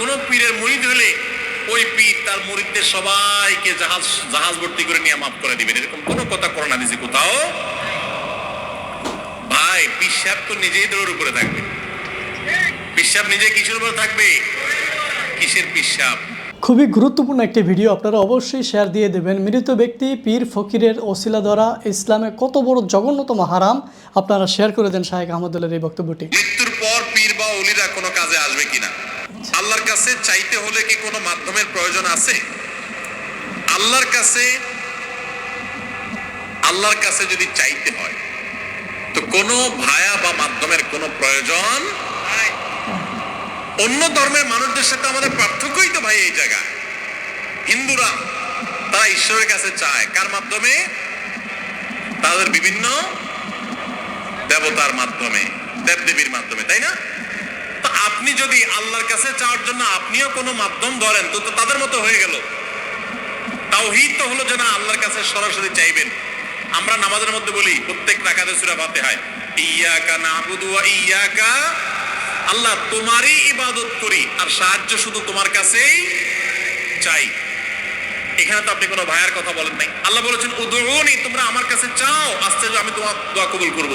কোন পীরের মুরিদ হলে ওই পীর তার মুরিদদের সবাইকে জাহাজ জাহাজ ভর্তি করে নিয়ে মাফ করে দিবেন। এরকম কোনো কথা করোনা দিছে কোথাও ভাই পিসাব তো নিজেই দৌড়ের উপরে থাকবে। পিসাব নিজে কিসের উপরে থাকবে? কিসের পিসাব? খুবই গুরুত্বপূর্ণ একটি ভিডিও আপনারা অবশ্যই শেয়ার দিয়ে দেবেন। মৃত ব্যক্তি পীর ফকিরের ওসিলা দ্বারা ইসলামে কত বড় জঘন্যতম হারাম আপনারা শেয়ার করে দেন শাহেক আহমদুল্লার এই বক্তব্যটি। মৃত্যুর পর পীর বা অলিরা কোনো কাজে আসবে কিনা? আল্লাহর কাছে চাইতে হলে কি কোনো মাধ্যমের প্রয়োজন আছে? আল্লাহর কাছে আল্লাহর কাছে যদি চাইতে হয়, তো কোনো ভায়া বা মাধ্যমের কোনো প্রয়োজন অন্য ধর্মের মানুষদের সাথে আমাদের পার্থক্যই তো ভাই এই জায়গায় হিন্দুরা, তারা ঈশ্বরের কাছে চায়। কার মাধ্যমে? তাদের বিভিন্ন দেবতার মাধ্যমে, দেবদেবীর মাধ্যমে, তাই না? আপনি যদি আল্লাহর কাছে চাওয়ার জন্য আপনিও কোনো মাধ্যম ধরেন, তো তাদের মতো হয়ে গেল। তাওহিদ তো হলো যে না, আল্লাহর কাছে সরাসরি চাইবেন। আমরা নামাজের মধ্যে বলি, প্রত্যেক রাকাতে সূরা ফাতিহায় ইয়াকা নাবুদু ওয়া ইয়াকা আল্লাহ, তোমারই ইবাদত করি, আর সাহায্য শুধু তোমার কাছেই চাই। এখানে তো আপনি কোনো ভাইয়ের কথা বলেন নাই। আল্লাহ বলেছেন উদুনি তোমরা আমার কাছে চাও আস্তে আমি তোমার দোয়া কবুল করব।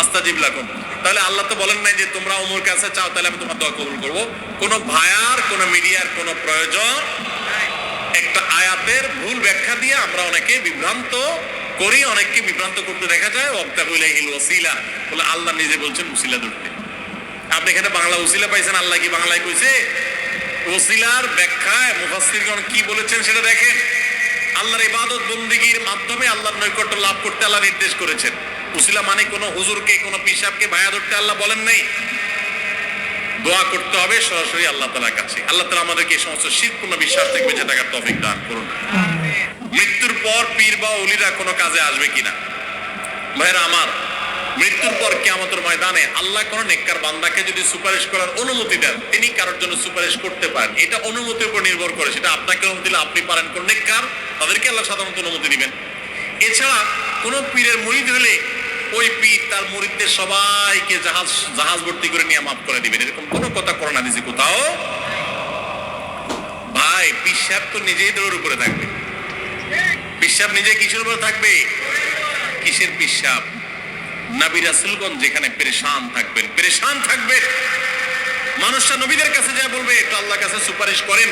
আস্তাজিব লাকুম। তাহলে আল্লাহ তো বলেন নাই যে, তোমরা ওমর কাছে চাও, তাহলে আমি তোমার দোয়া কবুল করব। কোনো ভায়ার কোনো মিডিয়ার কোনো প্রয়োজন একটা আয়াতের ভুল ব্যাখ্যা দিয়ে আমরা অনেকে বিভ্রান্ত করি, অনেককে বিভ্রান্ত করতে দেখা যায় অবতাহুল ওসিলা। বলে আল্লাহ নিজে বলছেন উসিলা ধরতে। আপনি এখানে বাংলা উসিলা পাইছেন, আল্লাহ কি বাংলায় কইছে? ওসিলার ব্যাখ্যায় মুফাসসিরগণ কি বলেছেন সেটা দেখেন। আল্লাহর ইবাদত বন্দিগির মাধ্যমে আল্লাহর নৈকট্য লাভ করতে আল্লাহ নির্দেশ করেছেন। উসিলা মানে কোনো হুজুরকে কোনো পিসাবকে ভায়া ধরতে আল্লাহ বলেন নাই। দোয়া করতে হবে সরাসরি আল্লাহ তালার কাছে। আল্লাহ তালা আমাদেরকে এই সমস্ত শীতপূর্ণ বিশ্বাস থেকে বেঁচে থাকার তফিক দান করুন। মৃত্যুর পর পীর বা অলিরা কোনো কাজে আসবে কিনা? ভাইরা আমার মৃত্যুর পর কেয়ামতের ময়দানে আল্লাহ কোন নেককার বান্দাকে যদি সুপারিশ করার অনুমতি দেন, তিনি কারোর জন্য সুপারিশ করতে পারেন। এটা অনুমতির উপর নির্ভর করে, সেটা আপনাকে অনুমতি দিলে আপনি পারেন। কোন নেককার, তাদেরকে আল্লাহ সাধারণত অনুমতি দিবেন। এছাড়া কোন পীরের মুরিদ হলে ওই পীর তার মুরিদদের সবাইকে জাহাজ জাহাজ ভর্তি করে নিয়ে মাফ করে দিবেন। এরকম কোনো কথা করোনা দিছে কোথাও ভাই পিসাব তো নিজেই দৌড়ের উপরে থাকবে। পিসাব নিজে কিসের উপরে থাকবে? কিসের পিসাব নাবি রাসুলগণ যেখানে পেরেশান থাকবেন। পেরেশান থাকবে। মানুষরা নবীদের কাছে যা বলবে, একটু আল্লাহ কাছে সুপারিশ করেন।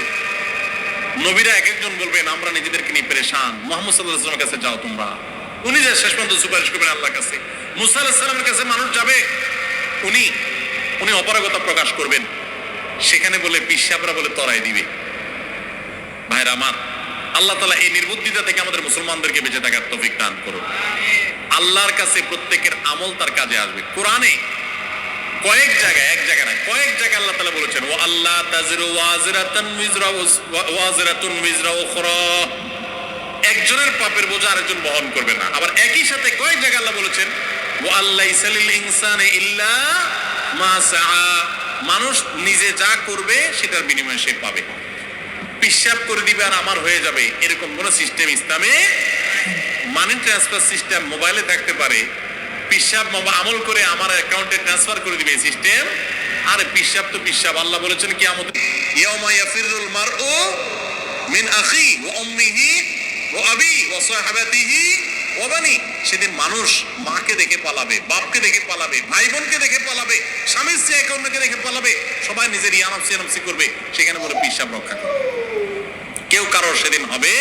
নবীরা এক একজন বলবেন, আমরা নিজেদেরকে নিয়ে পেরেশান। মোহাম্মদ সাল্লাহ কাছে যাও তোমরা। উনি যে শেষ পর্যন্ত সুপারিশ করবেন আল্লাহর কাছে। মুসা আলাহিসাল্লামের কাছে মানুষ যাবে। উনি উনি অপারগতা প্রকাশ করবেন। সেখানে বলে পিসাবরা বলে তরাই দিবে। ভাইরা আমার, আল্লাহ তালা এই নির্বুদ্ধিতা থেকে আমাদের মুসলমানদেরকে বেঁচে থাকার তৌফিক দান করুন। আল্লাহর কাছে প্রত্যেকের আমল তার কাজে আসবে। কোরআনে কয়েক জায়গায়, এক জায়গায় না কয়েক জায়গায় আল্লাহ তালা বলেছেন ও আল্লাহ তাজিরু ওয়াজিরাতান মিজরা ওয়াজিরাতুন মিজরা উখরা। একজনের পাপের বোঝা আরেকজন বহন করবে না। আবার একই সাথে কয়েক জায়গায় আল্লাহ বলেছেন ও আল্লাহ ইসালিল ইনসানে ইল্লা মা মানুষ নিজে যা করবে, সেটার বিনিময়ে সে পাবে। পিসাব করে দিবে আর আমার হয়ে যাবে। এরকম কোন সিস্টেম ইসলামে মানি ট্রান্সফার সিস্টেম মোবাইলে থাকতে পারে পিসাব আমল করে আমার অ্যাকাউন্টে ট্রান্সফার করে দিবে সিস্টেম আর পিসাব তো পিসাব আল্লাহ বলেছেন কি আমাদের ইয়াউমা ইয়াফিরুল মারউ মিন আখি ওয়া উম্মিহি ওয়া আবি ওয়া সাহাবাতিহি ওয়া বানি। সেদিন মানুষ মাকে দেখে পালাবে, বাপকে দেখে পালাবে ভাই বোনকে দেখে পালাবে স্বামী স্ত্রী একে অন্যকে দেখে পালাবে, সবাই নিজের ইয়ানফসি ইয়ানফসি করবে, সেখানে বলে পিসাব রক্ষা করবে কেউ কারোর সেদিন হবে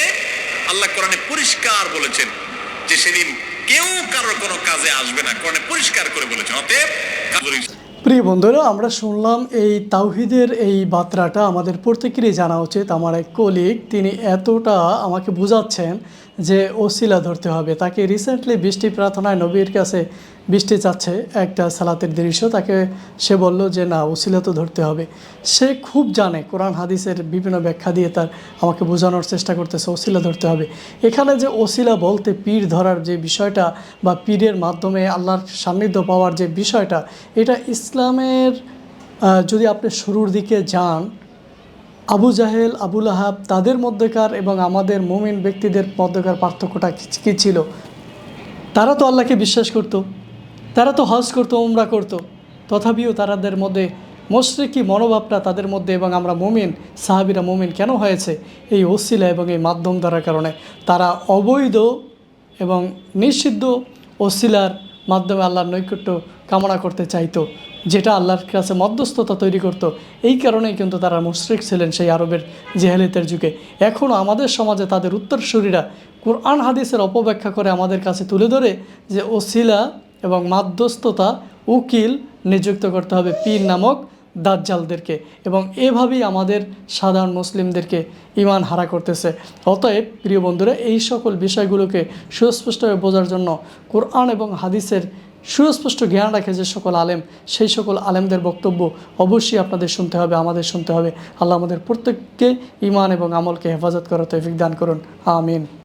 আল্লাহ কোরআনে পরিষ্কার বলেছেন যে সেদিন কেউ কারোর কোনো কাজে আসবে না। কোরআনে পরিষ্কার করে বলেছেন। অতএব প্রিয় বন্ধুরা, আমরা শুনলাম এই তাওহিদের এই বার্তাটা আমাদের প্রত্যেকেরই জানা উচিত। আমার এক কলিগ, তিনি এতটা আমাকে বোঝাচ্ছেন যে ওসিলা ধরতে হবে। তাকে রিসেন্টলি বৃষ্টি প্রার্থনায় নবীর কাছে বৃষ্টি চাচ্ছে একটা সালাতের দৃশ্য। তাকে সে বলল যে, না, ওসিলা তো ধরতে হবে। সে খুব জানে, কোরআন, হাদিসের বিভিন্ন ব্যাখ্যা দিয়ে তার আমাকে বোঝানোর চেষ্টা করতেছে, ওসিলা ধরতে হবে। এখানে যে ওসিলা বলতে পীর ধরার যে বিষয়টা বা পীরের মাধ্যমে আল্লাহর সান্নিধ্য পাওয়ার যে বিষয়টা, এটা ইসলামের যদি আপনি শুরুর দিকে যান আবু জাহেল আবুল আহাব তাদের মধ্যেকার এবং আমাদের মুমিন ব্যক্তিদের মধ্যেকার পার্থক্যটা কী ছিল? তারা তো আল্লাহকে বিশ্বাস করতো, তারা তো হজ করতো, উমরা করতো। তথাপিও তারাদের মধ্যে মোশরিকি মনোভাবটা তাদের মধ্যে এবং আমরা মুমিন, সাহাবিরা মুমিন কেন হয়েছে? এই ওসিলা এবং এই মাধ্যম দ্বারার কারণে তারা অবৈধ এবং নিষিদ্ধ ওসিলার মাধ্যমে আল্লাহর নৈকট্য কামনা করতে চাইতো। যেটা আল্লাহর কাছে মধ্যস্থতা তৈরি করত। এই কারণেই কিন্তু তারা মুশ্রিক ছিলেন সেই আরবের জেহেলিতের যুগে। এখনও আমাদের সমাজে তাদের উত্তরসূরীরা কোরআন হাদিসের অপব্যাখ্যা করে আমাদের কাছে তুলে ধরে যে ওসিলা এবং মাধ্যস্থতা, উকিল নিযুক্ত করতে হবে। পীর নামক দাজ্জালদেরকে এবং এভাবেই আমাদের সাধারণ মুসলিমদেরকে ইমান হারা করতেছে। অতএব, প্রিয় বন্ধুরা, এই সকল বিষয়গুলোকে সুস্পষ্টভাবে বোঝার জন্য কোরআন এবং হাদিসের সুস্পষ্ট জ্ঞান রাখে যে সকল আলেম, সেই সকল আলেমদের বক্তব্য অবশ্যই আপনাদের শুনতে হবে, আমাদের শুনতে হবে। আল্লাহ আমাদের প্রত্যেককে ইমান এবং আমলকে হেফাজত করার তৌফিক দান করুন। আমিন।